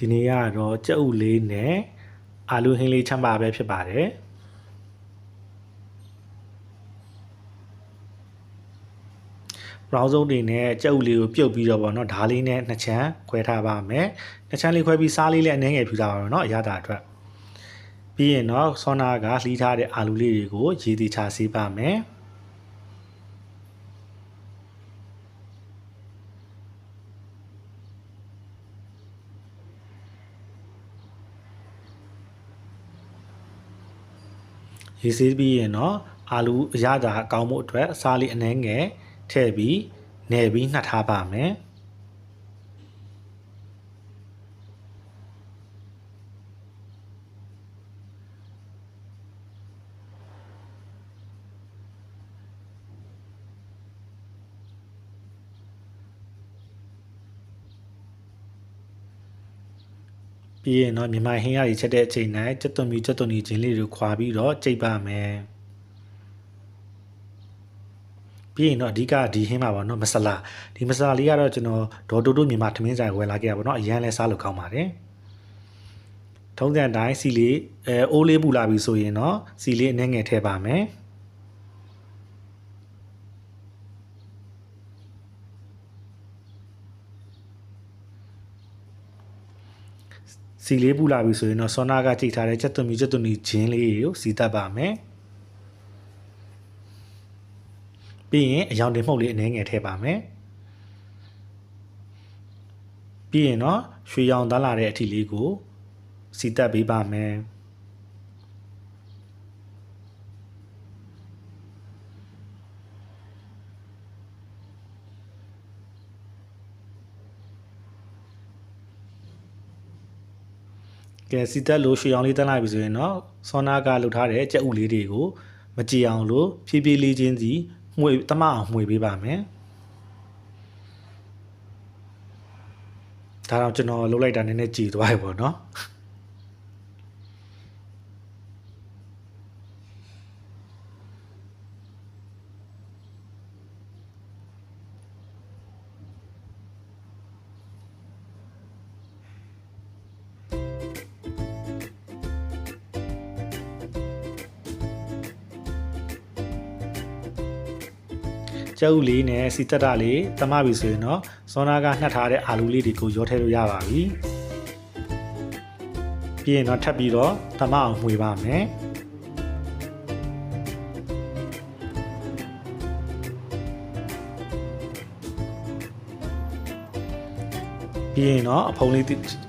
ဒီနေ့ကတော့ကြက်ဥလေးနဲ့အာလူဟင်းလေးချမ်းပါပဲဖြစ်ပါတယ်ဘရောင်းစုံတွေနဲ့ကြက်ဥလေးကိုပြုတ်ပြီးတော့ဗောနော်ဓားလေးနဲ့နှစ်ချမ်းခွဲထားပါမယ်နှစ်ချမ်းလေးခွဲပြီးစားလေးလည်းအနည်းငယ်ဖြူထားပါမယ်နော်အရသာအတွက်ပြီးရင်တော့ဆောနာကလှီးထားတဲ့အာလူလေးတွေကိုရေတီချဆေးပါမယ် ရေဆေးပြီးရင်တော့အာလူအရသာအကောင်းမှုအတွက်အစားလေးအနှဲငယ်ထည့်ပြီးနယ်ပြီးနှက်ထားပါမယ် ပြီးရင်တော့မြန်မာဟင်းရည်ချက်တဲ့အချိန်တိုင်းစက်သွန်မီစက်သွန်ကြီးချင်းလေးတွေခွာပြီးတော့ကြိတ်ပါမယ်ပြီးရင်တော့အဓိကဒီဟင်းမှာပေါ့နော်မဆလာဒီမဆလာလေးကတော့ကျွန်တော်ဒေါ်တိုတိုမြန်မာထမင်းဆိုင်ဝယ်လာခဲ့ရပါတော့အရန်လဲစားလို့ကောင်းပါတယ်ထုံးစံတိုင်းစီလေးအဲအိုးလေးပူလာပြီဆိုရင်တော့စီလေးအနှဲငယ်ထည့်ပါမယ် စီလေးပူလာပြီဆိုရင်တော့ဆောနာကကြိတ်ထားတဲ့ချက်သွန်မီချက်သွန်မီဂျင်းလေးကိုစီတတ်ပါမယ်ပြီးရင်အယောင်တင်မှုတ်လေးအနှဲငယ်ထည့်ပါမယ်ပြီးရင်တော့ရွှေရောင်သားလာတဲ့အထီလေးကိုစီတက်ပေးပါမယ် ကဲစီတက်လို့ရွှေရောင်လေးတက်လိုက်ပြီဆိုရင်တော့ဆောနာကလှုပ်ထားတဲ့ကြက်ဥလေးတွေကိုမကြည်အောင်လို့ဖြည်းဖြည်းလေးချင်းစီမှွေတမအောင်မှွေပေးပါမယ်ဒါတော့ကျွန်တော်လှုပ်လိုက်တာနည်းနည်းကြည်သွားပြီပေါ့နော် ကျုပ်လေးနဲ့စီတက်တာလေးတမပြီဆိုရင်တော့ဇွန်နာကနှက်ထားတဲ့အာလူလေးတွေကိုရောထည့်လို့ရပါပြီပြီးရင်တော့ထပ်ပြီးတော့တမအောင်မှွေပါမယ်ပြီးရင်တော့အဖုံးလေး